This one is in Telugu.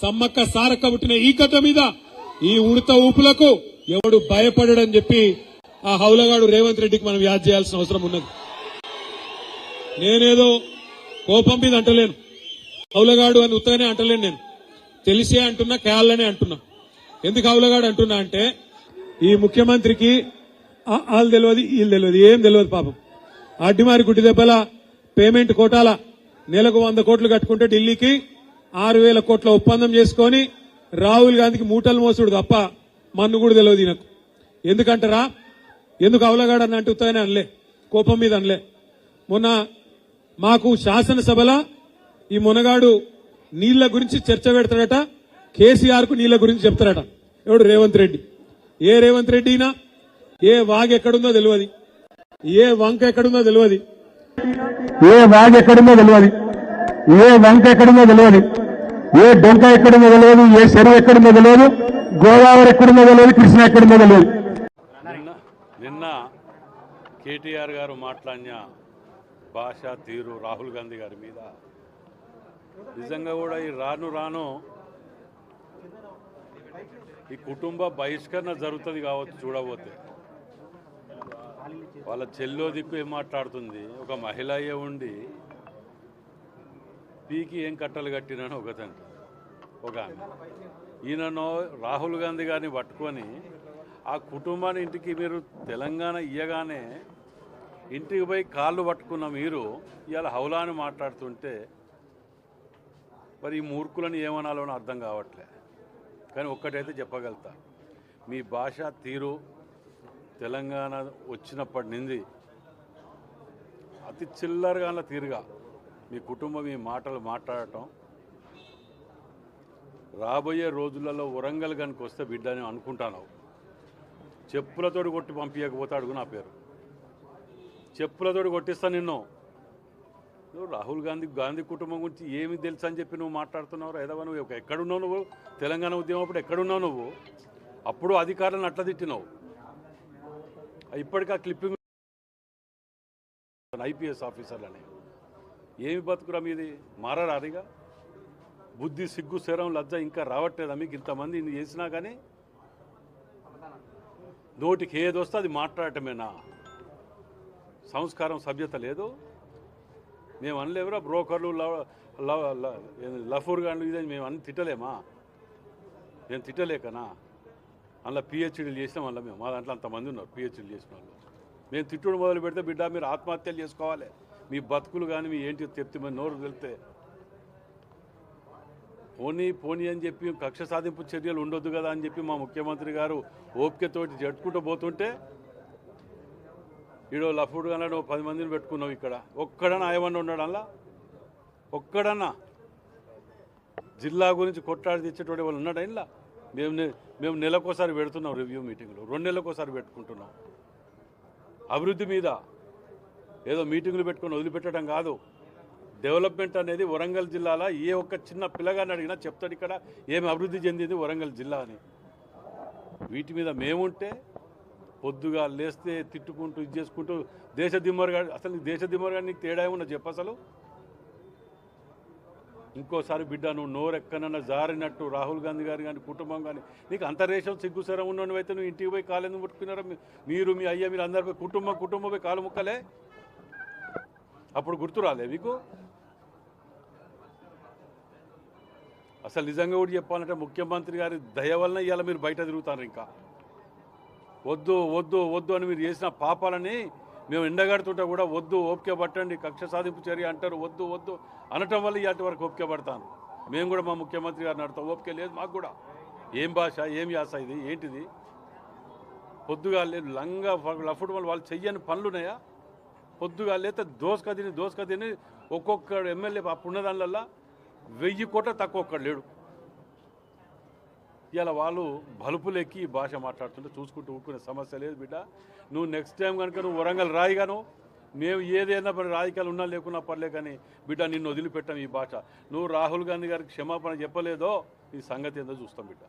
సమ్మక్క సారక్క పుట్టిన ఈ కథ మీద ఈ ఉడత ఊపులకు ఎవడు భయపడడని చెప్పి ఆ హౌలగాడు రేవంత్ రెడ్డికి మనం యాద్ చేయాల్సిన అవసరం ఉన్నది. నేనేదో కోపం మీద అంటలేను. హౌలగాడు అని ఉత్తగానే అంటలేను నేను. తెలిసే అంటున్నా కేళ్ళనే అంటున్నా. ఎందుకు హౌలగాడు అంటున్నా అంటే ఈ ముఖ్యమంత్రికి వాళ్ళు తెలియదు వీళ్ళు తెలియదు ఏం తెలియదు పాపం. అడ్డిమారి గుడ్డి దెబ్బల పేమెంట్ కోటాల నెలకు వంద కోట్లు కట్టుకుంటే ఢిల్లీకి ఆరు వేల కోట్ల ఒప్పందం చేసుకొని రాహుల్ గాంధీకి మూటలు మోసుడు తప్ప మన్ను కూడా తెలియదు ఈయనకు. ఎందుకంటారా? ఎందుకు అవలగాడ అని అంటే ఉత్తగానే అనలే. కోపం మీద అనలే. మొన్న మాకు శాసనసభల ఈ మునగాడు నీళ్ళ గురించి చర్చ పెడతాడట కేసీఆర్కు నీళ్ళ గురించి చెప్తాడట. ఎవడు? రేవంత్ రెడ్డి. ఏ రేవంత్ రెడ్డినా ఏ వాగ్ ఎక్కడుందో తెలియదు ఏ వంక ఎక్కడుందో తెలియదు ఏ వాగ్ ఎక్కడుందో తెలియదు ఏ వంక ఎక్కడి మీద లేదు ఏ డొంక ఎక్కడి మీద లేదు ఏ చెరువు ఎక్కడి మీద లేదు గోదావరి ఎక్కడి మీద లేదు కృష్ణ ఎక్కడి మీద నిన్న నిన్న కేటీఆర్ గారు మాట్లాడిన భాష తీరు రాహుల్ గాంధీ గారి మీద. నిజంగా కూడా ఈ రాను రాను ఈ కుటుంబ బహిష్కరణ జరుగుతుంది కావచ్చు చూడబోతే వాళ్ళ చెల్లో దిక్కు ఏం మాట్లాడుతుంది? ఒక మహిళ అయ్యే ఉండి పీకి ఏం కట్టలు కట్టినని ఒకతంట ఒక ఆమె. ఈయనను రాహుల్ గాంధీ గారిని పట్టుకొని ఆ కుటుంబాన్ని ఇంటికి మీరు తెలంగాణ ఇయ్యగానే ఇంటికి పోయి కాళ్ళు పట్టుకున్న మీరు ఇవాళ హౌలాని మాట్లాడుతుంటే మరి ఈ మూర్ఖులను ఏమనాలో అర్థం కావట్లే. కానీ ఒక్కటైతే చెప్పగలుగుతా. మీ భాష తీరు తెలంగాణ వచ్చినప్పటి నుండి అతి చిల్లరగా తీరుగా మీ కుటుంబం మీ మాటలు మాట్లాడటం. రాబోయే రోజులలో వరంగల్ కనుక వస్తే బిడ్డ అని అనుకుంటాను చెప్పులతోటి కొట్టి పంపించకపోతే అడుగు నా పేరు. చెప్పులతోటి కొట్టిస్తా నిన్ను. నువ్వు రాహుల్ గాంధీ గాంధీ కుటుంబం గురించి ఏమి తెలుసు అని చెప్పి నువ్వు మాట్లాడుతున్నావు ఏదవా నువ్వు? ఒక- ఎక్కడున్నావు నువ్వు? తెలంగాణ ఉద్యమం అప్పుడు ఎక్కడున్నావు నువ్వు? అప్పుడు అధికారులను అట్లా తిట్టినావు. ఇప్పటికీ ఆ క్లిప్పింగ్ ఐపీఎస్ ఆఫీసర్లని. ఏమి బతుకురా మీది? మారారిగా బుద్ధి సిగ్గు శరం లజ్జ ఇంకా రావట్లేదా మీకు ఇంతమంది చేసినా కానీ నోటికి ఏది వస్తే అది మాట్లాడటమేనా? సంస్కారం సభ్యత లేదు. మేము అనలేవురా బ్రోకర్లు లఫూర్ గాండ్లు ఇదని మేము అన్ని తిట్టలేమా? మేము తిట్టలేకనా? అందులో పిహెచ్డీలు చేసినాం వాళ్ళ మేము. మా దాంట్లో అంతమంది ఉన్నారు పిహెచ్డీలు చేసిన వాళ్ళు. మేము తిట్టుడు మొదలు పెడితే బిడ్డ మీరు ఆత్మహత్యలు చేసుకోవాలి. మీ బతుకులు కానీ మీ ఏంటి చెప్తే మరి నోరు వెళ్తే పోనీ పోనీ అని చెప్పి కక్ష సాధింపు చర్యలు ఉండొద్దు కదా అని చెప్పి మా ముఖ్యమంత్రి గారు ఓపికతోటి జట్టుకుంటూ పోతుంటే ఈడో లఫుడు అన్నాడు పది మందిని పెట్టుకున్నావు ఇక్కడ. ఒక్కడన్నా ఆయమన్నా ఉన్నాడు ఒక్కడన్నా? జిల్లా గురించి కొట్లాడి తెచ్చేటువంటి వాళ్ళు ఉన్నాడా ఇలా మేము మేము నెలకోసారి పెడుతున్నాం రివ్యూ మీటింగ్లు. రెండు నెలలకోసారి పెట్టుకుంటున్నాం. అభివృద్ధి మీద ఏదో మీటింగులు పెట్టుకొని వదిలిపెట్టడం కాదు. డెవలప్మెంట్ అనేది వరంగల్ జిల్లాలో? ఏ ఒక్క చిన్న పిల్లగాని అడిగినా చెప్తాడు ఇక్కడ ఏమి అభివృద్ధి చెందింది వరంగల్ జిల్లా అని. వీటి మీద మేముంటే పొద్దుగా లేస్తే తిట్టుకుంటూ ఇది చేసుకుంటూ దేశ దిమ్మరుగా అసలు నీకు దేశ దిమ్మరుగా నీకు తేడా ఏమన్నా చెప్పు అసలు? ఇంకోసారి బిడ్డ నువ్వు నోరెక్కనన్నా జారినట్టు రాహుల్ గాంధీ గారు కానీ కుటుంబం కానీ నీకు అంతరేషం సిగ్గుసరం ఉన్నవైతే అయితే నువ్వు ఇంటికి పోయి కాలేదు ముట్టుకున్నారా? మీరు మీ అయ్య మీరు అందరు పోయి కుటుంబం కుటుంబం పోయి కాలు ముక్కలే? అప్పుడు గుర్తు రాలే మీకు? అసలు నిజంగా కూడా చెప్పాలంటే ముఖ్యమంత్రి గారి దయ వలన ఇవాళ మీరు బయట తిరుగుతారు ఇంకా. వద్దు వద్దు వద్దు అని మీరు చేసిన పాపాలని మేము ఎండగడుతుంటే కూడా వద్దు ఓపిక పట్టండి కక్ష సాధింపు చర్య అంటారు వద్దు వద్దు అనటం వల్ల ఇలాంటి వరకు ఓపిక పడతాను. మేము కూడా మా ముఖ్యమంత్రి గారిని అడతాం ఓపిక లేదు మాకు కూడా. ఏం భాష ఏం యాస ఇది ఏంటిది? పొద్దుగా లేదు లంగా లఫుడు వల్ల వాళ్ళు చెయ్యని పనులున్నాయా పొద్దుగా లేతే దోసక తిని దోసక తిని ఒక్కొక్క ఎమ్మెల్యే అప్పుడున్న దానిలల్లా వెయ్యి కోట్ల తక్కువ ఒక్కడు లేడు. ఇలా వాళ్ళు బలుపులు ఎక్కి ఈ భాష మాట్లాడుతుంటే చూసుకుంటూ ఊరుకునే సమస్య లేదు బిడ్డ. నువ్వు నెక్స్ట్ టైం కనుక నువ్వు వరంగల్ రాయిగాను మేము ఏదైనా పని రాజకీయాలు ఉన్నా లేకున్నా పర్లే కానీ బిడ్డ నిన్ను వదిలిపెట్టాం ఈ భాష. నువ్వు రాహుల్ గాంధీ గారికి క్షమాపణ చెప్పలేదో ఈ సంగతి ఏందో చూస్తాం బిడ్డ.